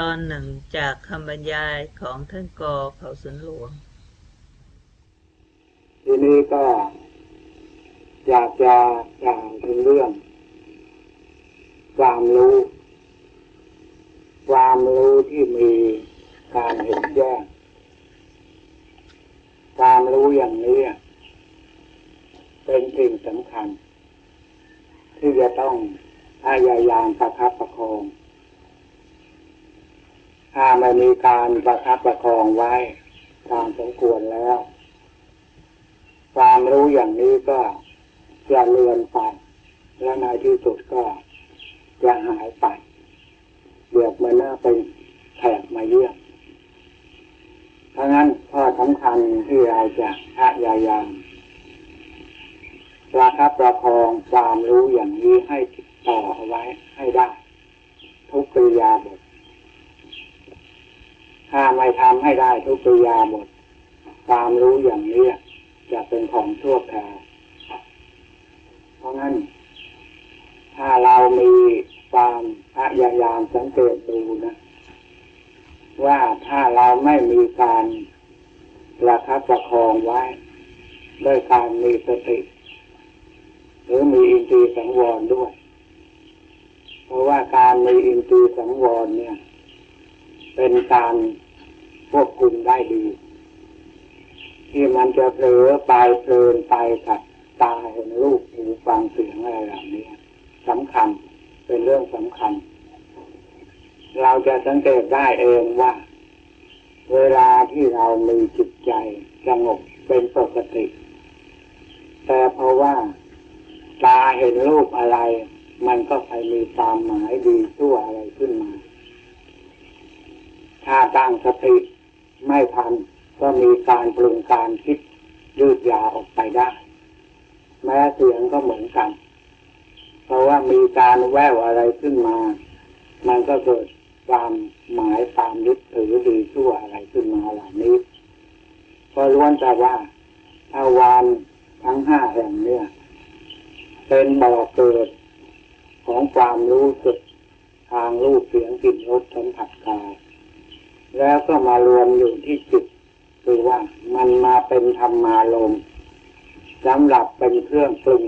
ตอนหนึ่งจากคำบรรยายของท่านกอเขาสวนหลวง ทีนี้ก็ อยากจะกล่าวถึงเรื่อง ความรู้ ความรู้ที่มีการเห็นแจ้งความรู้อย่างนี้ เป็นสิ่งสำคัญ ที่จะต้องพยายามประคับประคอง ถ้าไม่มีการประคับประคองไว้ตามสมควรแล้ว ความรู้อย่างนี้ก็จะเลือนไป และในที่สุดก็จะหายไปเบียบมันน่าเป็นแขกมาเยี่ยมเพราะงั้นข้อสำคัญที่เราจะพยายามประคับประคองความรู้อย่างนี้ให้ต่อเอาไว้ให้ได้ ทุกปริยาบท ถ้าไม่ทำให้ได้ทุกปริยาบทความรู้อย่างนี้จะเป็นของชั่วคราเพราะงั้น ถ้าเรามีความพยายามสังเกตดูนะ ว่าถ้าเราไม่มีการประคับประคองไว้ ด้วยการมีสติ หรือมีอินทรีย์สังวรด้วย เพราะว่าการมีอินทรีย์สังวรเนี่ย เป็นการ ควบคุมได้ดี ที่มันจะเผลอไปเพลินไปกับตาเห็นรูปหูฟังเสียงอะไรเหล่านี้สำคัญเป็นเรื่องสำคัญ เราจะสังเกตได้เองว่า เวลาที่เรามีจิตใจสงบเป็นปกติ แต่เพราะว่าตาเห็นรูปอะไร มันก็ไปมีตามหมายดีชั่วอะไรขึ้นมา ถ้าตั้งสติ ไม่ทัน ก็มีการปรุงการคิดยืดยาวออกไปได้ แม้เสียงก็เหมือนกัน เพราะว่ามีการแววอะไรขึ้นมา มันก็เกิดความหมายตามยึดถือดีชั่วอะไรขึ้นมาเหล่านี้ก็ล้วนแต่ว่าถ้าวานทั้งห้าแห่งเนี่ย เป็นบ่อเกิดของความรู้สึกทางรูปเสียงกลิ่นรสสัมผัสกาย แล้วก็มารวมอยู่ที่จิตคือว่ามันมาเป็นธรรมารมสำหรับเป็นเครื่องปรุง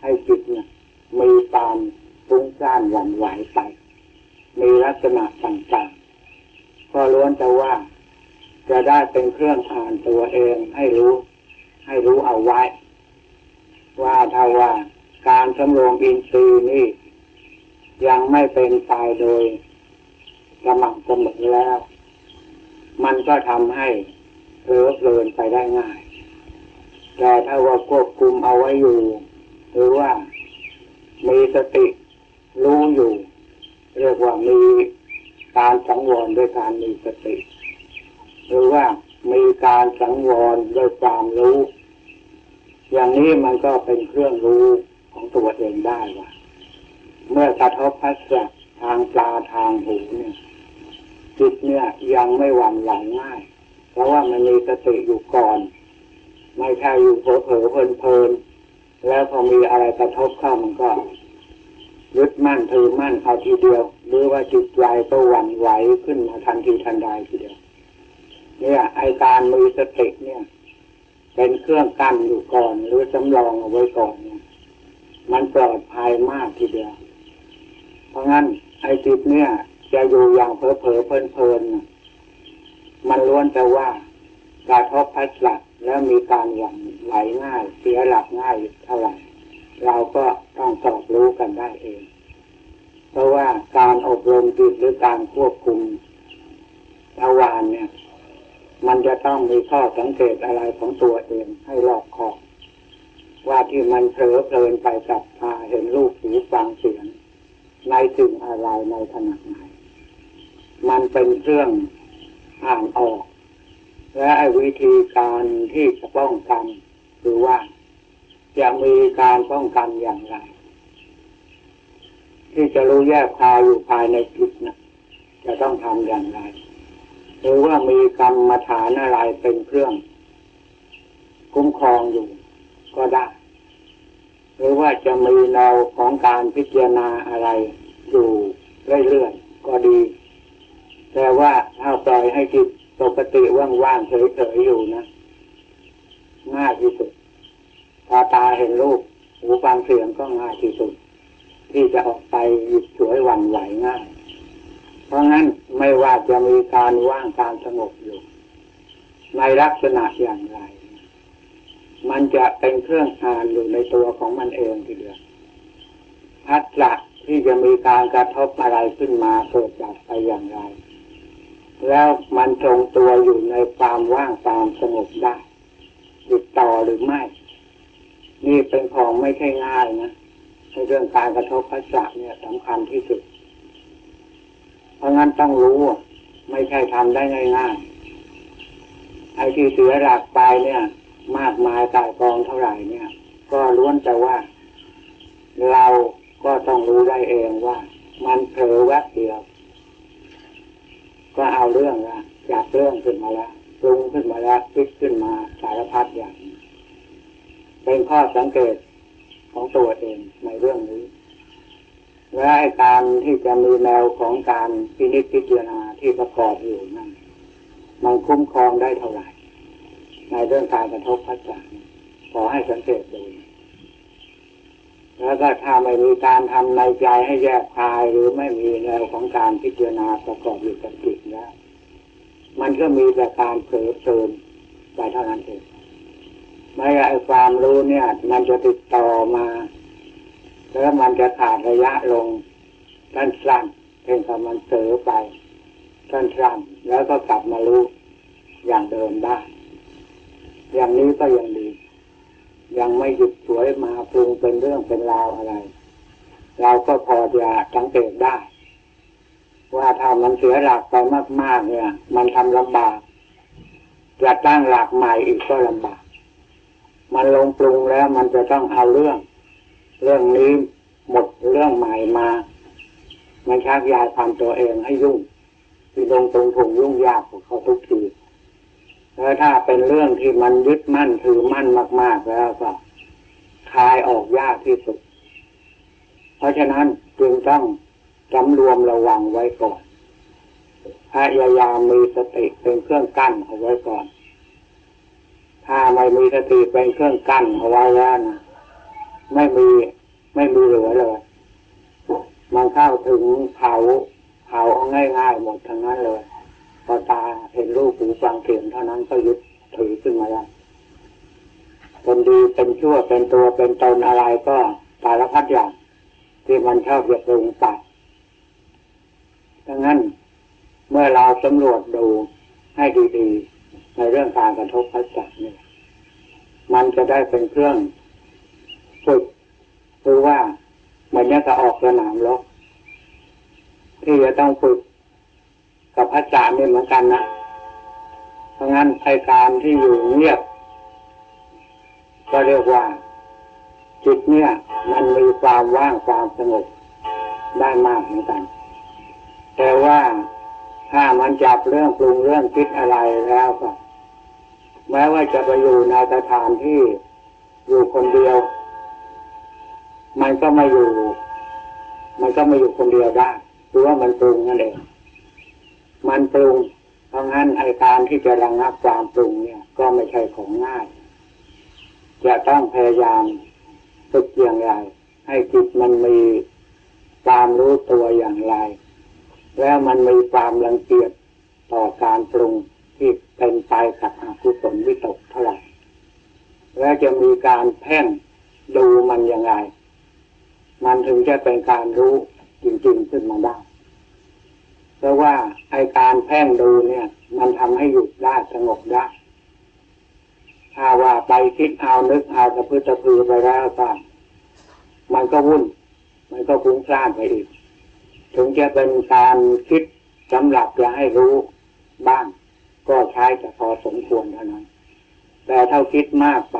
ให้จิตเนี่ยมีความฟุ้งซ่านหวั่นไหวไป มีลักษณะต่างๆก็ล้วนแต่ว่า จะได้เป็นเครื่องอ่านตัวเองให้รู้ ให้รู้เอาไว้ ว่าถ้าว่าการสำรวมอินทรีย์นี่ยังไม่เป็นตายโดยสม่ำเสมอแล้ว มันก็ทำให้เพลิดเพลินไปได้ง่าย แต่ถ้าว่าควบคุมเอาไว้อยู่ หรือว่ามีสติรู้อยู่ เรียกว่ามีการสังวรด้วยการมีสติ หรือว่ามีการสังวรด้วยความรู้ อย่างนี้มันก็เป็นเครื่องรู้ของตัวเองได้ว่า เมื่อกระทบพัสสะทางตาทางหูเนี่ย จิตเนี่ยยังไม่หวั่นไหวง่าย เพราะว่ามันมีสติอยู่ก่อน ไม่ใช่อยู่เผลอเผลอเพลินเพลินแล้วพอมีอะไรกระทบเข้ามันก็ยึดมั่นถือมั่นเอาทีเดียวหรือว่าจิตใจก็หวั่นไหวขึ้นมาทันทีทันใดทีเดียว เนี่ยไอการมีสติเนี่ย เป็นเครื่องกั้นอยู่ก่อน หรือสำรองเอาไว้ก่อนเนี่ย มันปลอดภัยมากทีเดียว เพราะงั้นไอจิตเนี่ย จะอยู่อย่างเผลอเผลอเพลินเพลินมันล้วนแต่ว่ากระทบพัสสะแล้วมีการหวั่นไหวง่าย เสียหลักง่ายเท่าไหร่เราก็ต้องสอบรู้กันได้เอง เพราะว่าการอบรมจิตหรือการควบคุมทวารเนี่ย มันจะต้องมีข้อสังเกตอะไรของตัวเองให้รอบคอบว่าที่มันเผลอเพลินไปกับตาเห็นรูปหูฟังเสียงในสิ่งอะไรในขณะไหน มันเป็นเรื่องอ่านออก และวิธีการที่จะป้องกันคือว่าจะมีการป้องกันอย่างไร ที่จะรู้แยกคาอยู่ภายในจิตนะจะต้องทำอย่างไรหรือว่ามีกรรมฐานอะไรเป็นเครื่อง คุ้มครองอยู่ก็ได้ หรือว่าจะมีแนวของการพิจารณาอะไรอยู่เรื่อยๆก็ดี แต่ว่าถ้าปล่อยให้จิตปกติว่างๆเฉยๆอยู่นะง่ายที่สุดพอตาเห็นรูปหูฟังเสียงก็ง่ายที่สุด ที่จะออกไปหยิบฉวยหวันไหวง่าย เพราะงั้นไม่ว่าจะมีการว่างการสงบอยู่ ในลักษณะอย่างไร มันจะเป็นเครื่องอ่านอยู่ในตัวของมันเองทีเดียวพัฒละที่จะมีการกระทบอะไรขึ้นมาเกิดจากไปอย่างไร แล้วมันทรงตัวอยู่ในความว่างความสงบได้ติดต่อหรือไม่ นี่เป็นของไม่ใช่ง่ายนะในเรื่องการกระทบพัฒนาเนี่ยสำคัญที่สุด เพราะงั้นต้องรู้ ไม่ใช่ทำได้ง่ายๆไอ้ที่เสียหลักไปเนี่ย มากมายกายกองเท่าไหร่เนี่ย ก็ล้วนแต่ว่า เราก็ต้องรู้ได้เองว่า มันเผลอแวบเดียว ก็เอาเรื่องละจับเรื่องขึ้นมาแล้วปรุงขึ้นมาแล้วคิดขึ้นมาสารพัดอย่าง เป็นข้อสังเกตของตัวเองในเรื่องนี้และการที่จะมีแนวของการพินิจพิจารณาที่ประกอบอยู่นั่นมันคุ้มครองได้เท่าไหร่ ในเรื่องการกระทบพัฒนาขอให้สังเกตดูแล้วก็ถ้าไม่มีการทำในใจให้แยกคายหรือไม่มีแนวของการพิจารณาประกอบอยู่กับจิตแล้ว มันก็มีแต่การเผลอเพลินไปเท่านั้นเองไม่ไอ้ความรู้เนี่ย มันจะติดต่อมาแล้วมันจะขาดระยะลงสั้นๆเพียงแต่มันเผลอไปสั้นๆแล้วก็กลับมารู้อย่างเดิมได้ อย่างนี้ก็ยังดี ยังไม่หยุดสวยมาปรุงเป็นเรื่องเป็นราวอะไร เราก็พอจะสังเกตได้ ว่าถ้ามันเสียหลักไปมาก ๆ เนี่ย มันทำลำบากจะตั้งหลักใหม่อีกก็ลำบาก มันลงปรุงแล้วมันจะต้องเอาเรื่อง เรื่องนี้หมดเรื่องใหม่มา มันชักยายความตัวเองให้ยุ่งที่ลงตรงถุงยุ่งยากของเขาทุกทีแล้วถ้าเป็นเรื่องที่มันยึดมั่นถือมั่นมาก ๆ แล้วก็คลายออกยากที่สุด เพราะฉะนั้นจึงต้อง สำรวมระวังไว้ก่อน พยายามมีสติเป็นเครื่องกั้นเอาไว้ก่อน ถ้าไม่มีสติเป็นเครื่องกั้นเอาไว้แล้วนะไม่มีไม่มีเหลือเลยมันเข้าถึงเผาเผาเอาง่ายๆหมดทั้งนั้นเลย พอตาเห็นรูปหูฟังเสียงเท่านั้นก็ยึดถือขึ้นมาแล้วเป็นดีเป็นชั่วเป็นตัวเป็นตนอะไรก็สารพัดอย่างที่มันชอบเรียกลงไป ดังนั้นเมื่อเราสำรวจดูให้ดีๆ ในเรื่องการกระทบพัฒนาเนี่ยมันจะได้เป็นเครื่องฝึกคือว่าเหมันนี่ยจะออกสนามรบที่จะต้องฝึกกับพระจารนี่เหมือนกันนะเพราะงั้นไอการที่อยู่เงียบก็เรียกว่าจิตเนี่ย มันมีความว่างความสงบได้มากเหมือนกัน แต่ว่าถ้ามันจับเรื่องปรุงเรื่องคิดอะไรแล้วก็แม้ว่าจะไปอยู่ในสถานที่อยู่คนเดียว มันก็ไม่อยู่ มันก็ไม่อยู่คนเดียวได้เพราะว่ามันปรุงนั่นเองมันปรุงเพราะงั้นไอการที่จะระงับความปรุงเนี่ย ก็ไม่ใช่ของง่าย จะต้องพยายามฝึกอย่างไร ให้จิตมันมีความรู้ตัวอย่างไร แล้วมันมีความรังเกียจต่อการปรุงที่เป็นไปกับอกุศลวิตกเท่าไหร่แล้วจะมีการแพ่งดูมันยังไง มันถึงจะเป็นการรู้จริงๆขึ้นมาได้เพราะว่าไอการแพ่งดูเนี่ย มันทำให้หยุดได้สงบได้ถ้าว่าไปคิดเอานึกเอาตะพื้นตะพือไปแล้วก็มันก็วุ่น มันก็ฟุ้งซ่านไปอีก ถึงจะเป็นการคิดสำหรับจะให้รู้บ้าง ก็ใช้แต่พอสมควรเท่านั้น แต่ถ้าคิดมากไป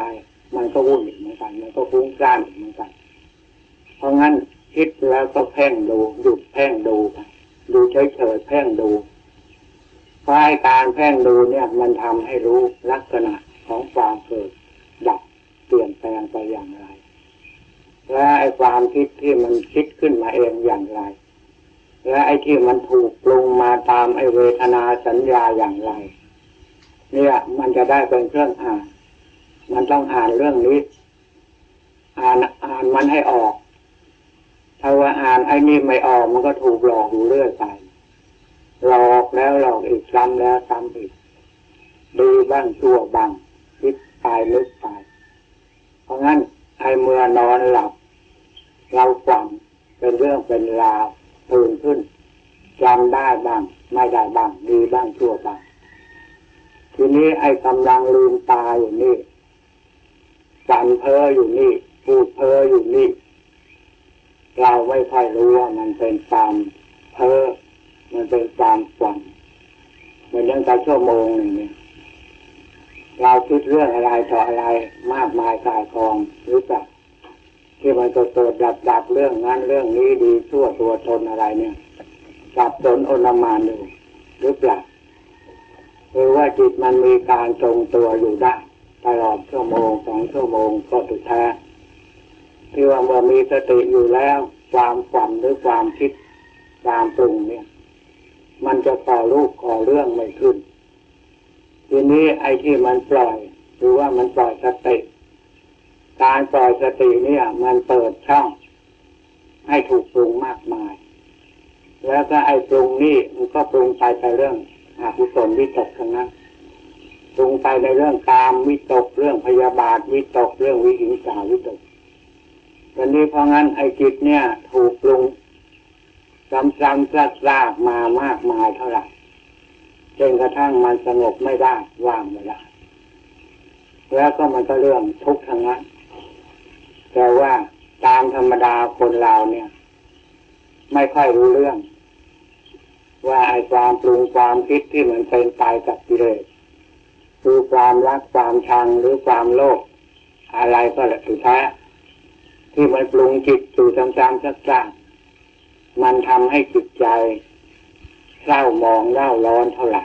มันก็วุ่นอีกเหมือนกันมันก็ฟุ้งซ่านอีกเหมือนกัน เพราะงั้นคิดแล้วก็แพ่งดูหยุดแพ่งดูดูเฉยๆแพ่งดูเพราะการแพ่งดูเนี่ย มันทำให้รู้ลักษณะของความเกิดดับเปลี่ยนแปลงไปอย่างไร และไอ้ความคิดที่มันคิดขึ้นมาเองอย่างไร และไอ้ที่มันถูกปรุงมาตามไอ้เวทนาสัญญาอย่างไร เนี่ยมันจะได้เป็นเครื่องอ่าน มันต้องอ่านเรื่องนี้ อ่านอ่านมันให้ออก ถ้าว่าอ่านไอ้นี่ไม่ออกมันก็ถูกหลอกอยู่เรื่อยไปหลอกแล้วหลอกอีกซ้ำแล้วซ้ำอีกดีบ้างชั่วบ้างคิดตายลึกตาย เพราะงั้นไอ้เมื่อนอนหลับ เราฝันเป็นเรื่องเป็นราว ตื่นขึ้นจำได้บ้างไม่ได้บ้างดีบ้างชั่วบ้างทีนี้ไอ้กำลังลืมตาอยู่นี่ฝันเพ้ออยู่นี่พูดเพ้ออยู่นี่ เราไม่ค่อยรู้ว่ามันเป็นความเพ้อมันเป็นความฝันมันยังแต่ชั่วโมงหนึ่งเนี่ยเราคิดเรื่องอะไรต่ออะไรมากมายกายกองรือเปล่า ที่มันจะเกิดดับดับเรื่องนั้น เรื่องนี้ดีชั่วตัวตนอะไรเนี่ยสับสนอนามานอยู่หรือเปล่าหรือว่าจิตมันมีการทรงตัวอยู่ได้ตลอดชั่วโมงสองชั่วโมงก็สุดแท้ที่ว่าเมื่อมีสติอยู่แล้ว ความฝันหรือความคิดความปรุงเนี่ย มันจะต่อรูปก่อเรื่องไม่ขึ้น ทีนี้ไอ้ที่มันปล่อย หรือว่ามันปล่อยสติ การปล่อยสติเนี่ย มันเปิดช่อง ให้ถูกปรุงมากมาย แล้วก็ไอ้ปรุงนี่มันก็ปรุงไปไปเรื่องอกุศลวิตกทั้งนั้นปรุงไปในเรื่องกามวิตกเรื่องพยาบาทวิตกเรื่องวิหิงสาวิตกตอนนี้เพราะงั้นไอ้จิตเนี่ย ถูกปรุงซ้ำๆซากๆมามากมายเท่าไหร่จนกระทั่งมันสงบไม่ได้ว่างไม่ได้แล้วก็มันก็เรื่องทุกข์ทั้งนั้น แต่ว่าตามธรรมดาคนเราเนี่ย ไม่ค่อยรู้เรื่อง ว่าไอ้ความปรุงความคิดที่เหมันเป็นไปกับกิเลสคือความรักความชังหรือความโลภอะไรก็แหละสุดแท้ที่มันปรุงจิตสู่ซ้ำๆซักๆมันทำให้จิตใจเศร้ามองเล่าร้อนเท่าไหร่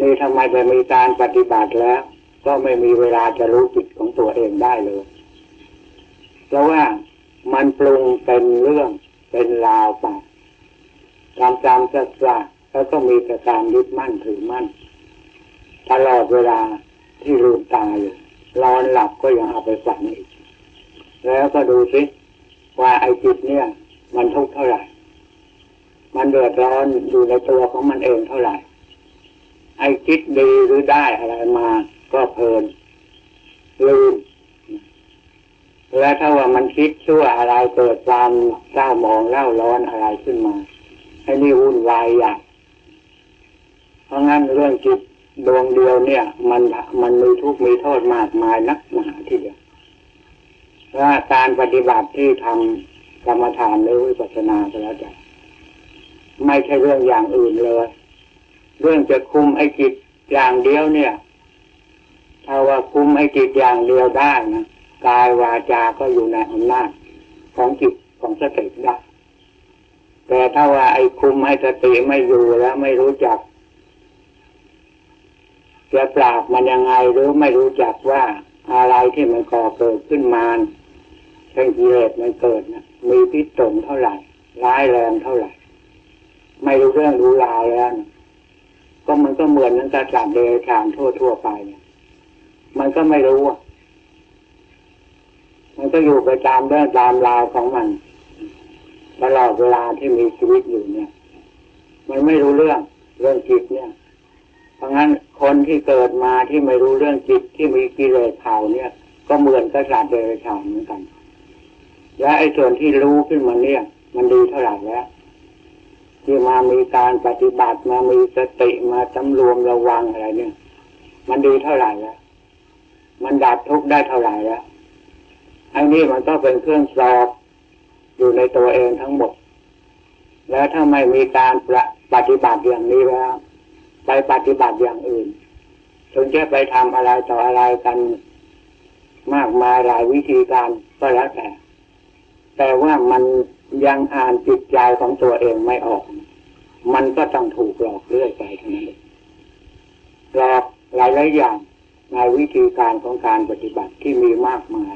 นี่ทำไมจะมีการปฏิบัติแล้ว ก็ไม่มีเวลาจะรู้จิตของตัวเองได้เลย เพราะว่ามันปรุงเป็นเรื่องเป็นราวไปตามจำสักๆแล้วก็มีแต่การยึดมั่นถือมั่น ตลอดเวลาที่ลืมตาอยู่นอนหลับก็ยังเอาไปฝันอีก แล้วก็ดูสิว่าไอ้จิตเนี่ย มันทุกข์เท่าไหร่ มันเดือดร้อนอยู่ในตัวของมันเองเท่าไหร่ ไอ้คิดดีหรือได้อะไรมาก็เพลินลืม และถ้าว่ามันคิดชั่วอะไรเกิดความเศร้ามองเล่าร้อนอะไรขึ้นมาไอ้นี่วุ่นวายใหญ่เพราะงั้นเรื่องจิตดวงเดียวเนี่ย มันมันมีทุกข์มีโทษมากมายนักหนาทีเดียวว่าการปฏิบัติที่ทำกรรมฐานหรือวิปัสสนาก็แล้วแต่ไม่ใช่เรื่องอย่างอื่นเลย เรื่องจะคุมไอ้จิตอย่างเดียวเนี่ย ถ้าว่าคุมไอ้จิตอย่างเดียวได้นะ กายวาจาก็อยู่ในอำนาจของจิตของสติได้แต่ถ้าว่าไอ้คุมไอ้สติไม่อยู่แล้วไม่รู้จักจะปราบมันยังไงหรือไม่รู้จักว่าอะไรที่มันก่อเกิดขึ้นมาเป็นกิเลสมันเกิดนะมีพิษสงเท่าไหร่ ร้ายแรงเท่าไหร่ ไม่รู้เรื่องรู้ราวแล้วนะก็มันก็เหมือนนักการเดรัจฉานทั่วทั่วไปเนี่ยมันก็ไม่รู้อะ มันก็อยู่ไปตามเรื่องตามราวของมันตลอดเวลาที่มีชีวิตอยู่เนี่ย มันไม่รู้เรื่องเรื่องจิตเนี่ย เพราะงั้นคนที่เกิดมาที่ไม่รู้เรื่องจิตที่มีกิเลสเผาเนี่ย ก็เหมือนกับสัตว์เดรัจฉานเหมือนกัน และไอ้ส่วนที่รู้ขึ้นมาเนี่ย มันดีเท่าไหร่แล้วที่มามีการปฏิบัติมามีสติมาจำรวมระวังอะไรเนี่ย มันดีเท่าไหร่แล้ว มันดับทุกข์ได้เท่าไหร่แล้ว อ้นี่มันก็เป็นเครื่องสอบอยู่ในตัวเองทั้งหมด แล้วถ้าไม่มีการปฏิบัติอย่างนี้แล้ว ไปปฏิบัติอย่างอื่นถึงจะไปทำอะไรต่ออะไรกันมากมายหลายวิธีการก็แล้วแต่ แต่ว่ามันยังอ่านจิตใจของตัวเองไม่ออก มันก็ต้องถูกหลอกเรื่อยไปทั้งนั้นหลอกหลายหลายอย่างในวิธีการของการปฏิบัติที่มีมากมาย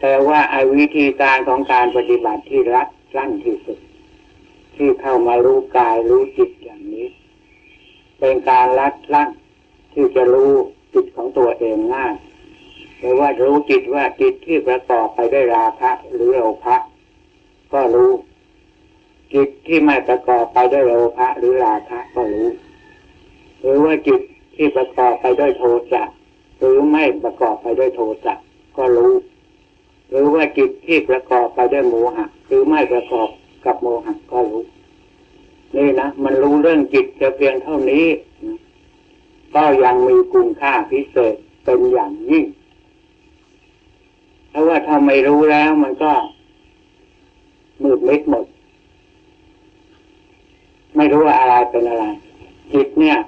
แต่ว่าไอ้วิธีการของการปฏิบัติที่รัดสั้นที่สุด ที่เข้ามารู้กายรู้จิตอย่างนี้ เป็นการลัดลั่นที่จะรู้จิตของตัวเองง่ายหรือว่ารู้จิตว่าจิตที่ประกอบไปด้วยราคะหรือโลภะก็รู้ จิตที่ไม่ประกอบไปด้วยโลภะหรือราคะก็รู้ หรือว่าจิตที่ประกอบไปด้วยโทสะหรือไม่ประกอบไปด้วยโทสะก็รู้ หรือว่าจิตที่ประกอบไปด้วยโมหะหรือไม่ประกอบกับโมหะก็รู้นี่นะมันรู้เรื่องจิตจะเพียงเท่านี้ก็ยังมีคุณค่าพิเศษเป็นอย่างยิ่ง เพราะว่าถ้าไม่รู้แล้วมันก็มืดมิดหมด ไม่รู้ว่าอะไรเป็นอะไร จิตเนี่ย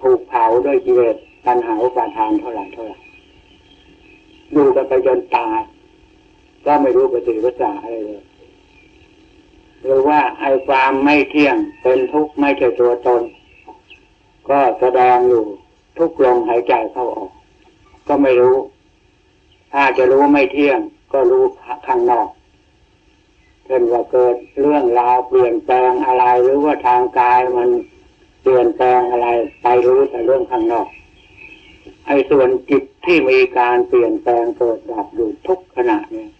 ถูกเผาด้วยกิเลสตัณหาอุปาทานเท่าไหร่เท่าไหร่อยู่กันไปจนตาย ก็ไม่รู้ปฏิภาษาอะไรเลยหรือว่าไอ้ความไม่เที่ยงเป็นทุกข์ไม่ใช่ตัวตน ก็แสดงอยู่ทุกลมหายใจเข้าออก ก็ไม่รู้ ถ้าจะรู้ไม่เที่ยง ก็รู้ข้างนอกเช่นว่าเกิดเรื่องราวเปลี่ยนแปลงอะไร หรือว่าทางกายมันเปลี่ยนแปลงอะไร ไปรู้แต่เรื่องข้างนอก ไอ้ส่วนจิตที่มีการเปลี่ยนแปลงเกิดดับอยู่ทุกขณะเนี่ย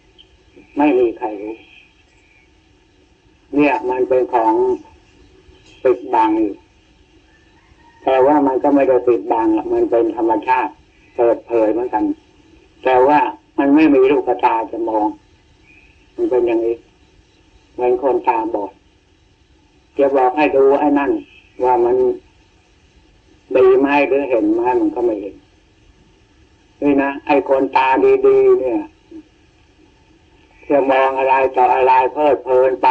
ไม่มีใครรู้เนี่ยมันเป็นของปิดบังอยู่แต่ว่ามันก็ไม่ได้ปิดบังมันเป็นธรรมชาติเปิดเผยเหมือนกัน แต่ว่ามันไม่มีลูกตาจะมอง มันเป็นอย่างนี้เหมือนคนตาบอดจะบอกให้ดูไอ้นั่น ว่ามันดีไหมหรือเห็นไหมมันก็ไม่เห็นนี่นะไอ้คนตาดีๆเนี่ย จะมองอะไรต่ออะไรเพลิดเพลินไป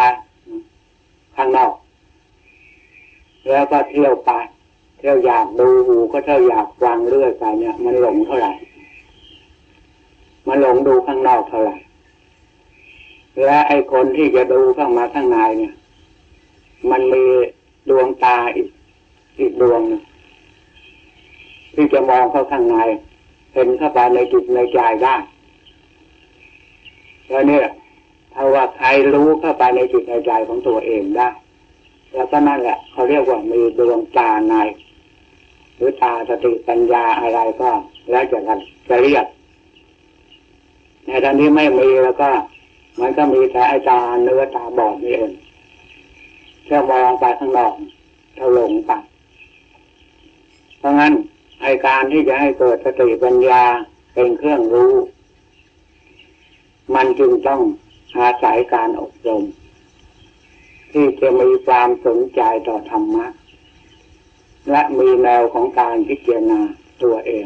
ข้างนอก แล้วก็เที่ยวไปเที่ยวอยากดูหูก็เที่ยวอยากฟังเรื่อยไปเนี่ย มันหลงเท่าไหร่ มันหลงดูข้างนอกเท่าไหร่ และไอ้คนที่จะดูเข้ามาข้างในเนี่ย มันมีดวงตาอีกอีกดวงนึงที่จะมองเข้าข้างใน เห็นเข้าไปในจิตในใจได้ แล้วเนี่ยถ้าว่าใครรู้เข้าไปในจิตในใจของตัวเองได้ แล้วก็นั่นแหละเขาเรียกว่ามีดวงตาในหรือตาสติปัญญาอะไรก็ แล้วจะกันจะเรียกในตอนนี้ไม่มีแล้วก็ มันก็มีแต่อ้ตาเนื้อตาบอดนี่เองแค่มองไปข้างนอกเท่าหลงไปเพราะงั้นไอการที่จะให้เกิดสติปัญญาเป็นเครื่องรู้ มันจึงต้องอาศัยการอบรม ที่จะมีความสนใจต่อธรรมะ และมีแนวของการพิจารณาตัวเอง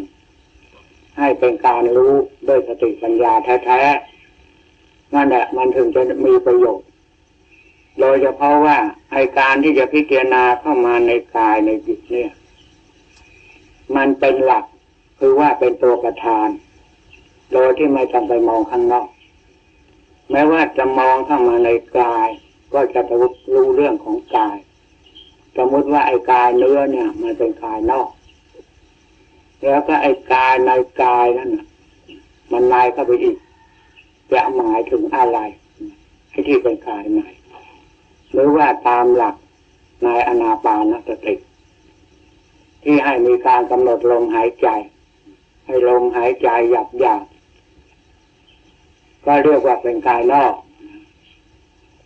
ให้เป็นการรู้ด้วยสติปัญญาแท้ๆนั่นแหละมันถึงจะมีประโยชน์ โดยเฉพาะว่าไอการที่จะพิจารณาเข้ามาในกายในจิตเนี่ย มันเป็นหลักคือว่าเป็นตัวประธาน โดยที่ไม่จำไปมองข้างนอก แม้ว่าจะมองเข้ามาในกาย ก็จะรู้เรื่องของกาย สมมติว่าไอ้กายเนื้อเนี่ยมันเป็นกายนอก แล้วก็ไอ้กายในกายนั่นน่ะ มันนายเข้าไปอีก จะหมายถึงอะไรไอ้ที่เป็นกายในหรือว่าตามหลักในอนาปานสติที่ให้มีการกำหนดลมหายใจ ให้ลมหายใจหยับหยับ ก็เรียกว่าเป็นกายนอก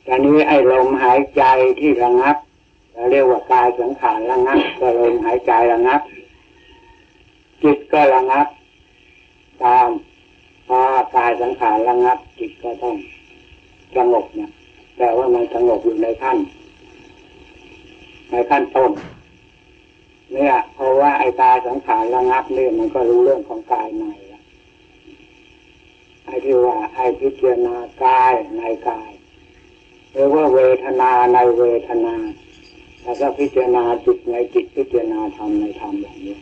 ตอนนี้ไอ้ลมหายใจที่ระงับเราเรียกว่ากายสังขารระงับ ก็ลมหายใจระงับ จิตก็ระงับ ตามพอกายสังขารระงับ จิตก็ต้องสงบเนี่ยแต่ว่ามันสงบอยู่ในขั้น ในขั้นต้นเนี่ยเพราะว่าไอ้กายสังขารระงับเนี่ยมันก็รู้เรื่องของกายใน ล้วไอ้ที่ว่าให้พิจารณากายในกายหรือว่าเวทนาในเวทนา แล้วก็พิจารณาจิตในจิตพิจารณาธรรมในธรรมอย่างนี้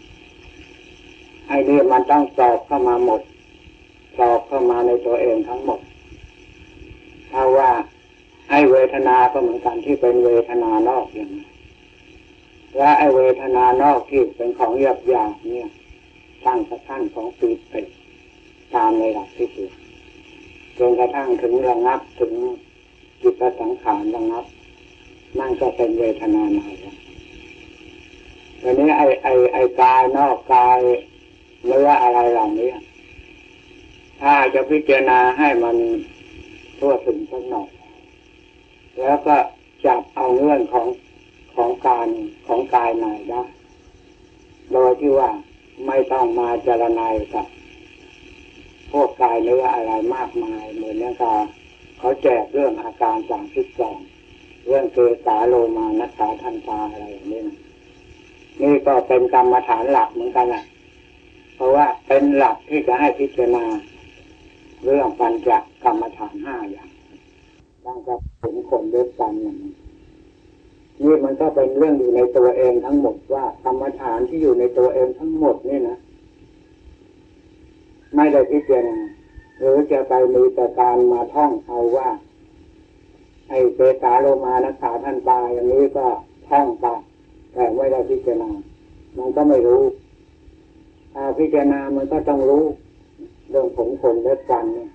ไอ้นี่มันต้องสอบเข้ามาหมดสอบเข้ามาในตัวเองทั้งหมดถ้าว่าไอ้เวทนาก็เหมือนกันที่เป็นเวทนานอกอย่างนี้และไอ้เวทนานอกที่เป็นของหยาบหยาเนี่ยตั้งกระทั่งของปีติ ตามในหลักที่สุดจนกระทั่งถึงระงับถึงจิตสังขารระงับ นั่นก็เป็นเวทนาในแล้วทีนี้ไอไอไอกายนอกกายเนื้ออะไรเหล่านี้ถ้าจะพิจารณาให้มันทั่วถึงสักหน่อยแล้วก็จับเอาเงื่อนของของการของกายในได้ โดยที่ว่าไม่ต้องมาเจรนายกับ พวกกายเนื้ออะไรมากมาย เหมือนเนี่ยก็เขาแจกเรื่องอาการสามสิบสองเรื่องเกสาโลมานัสสาทันตาอะไรอย่างนี้นะนี่ก็เป็นกรรมฐานหลักเหมือนกันแหละเพราะว่าเป็นหลักที่จะให้พิจารณา เรื่องปัญจกรรมฐานห้าอย่างตั้งกับผลคนด้วยกันอย่างนี้นี่มันก็เป็นเรื่องอยู่ในตัวเองทั้งหมดว่ากรรมฐานที่อยู่ในตัวเองทั้งหมดนี่นะ ไม่ได้พิจารณาหรือจะไปมีแต่การมาท่องเอาว่า ไอ้เปสาโลมานักษาท่านตายอย่างนี้ก็ท่องไปแต่ไม่ได้พิจารณา มันก็ไม่รู้ถ้าพิจารณามันก็ต้องรู้ เรื่องผมขนเล็บฟันเนี่ย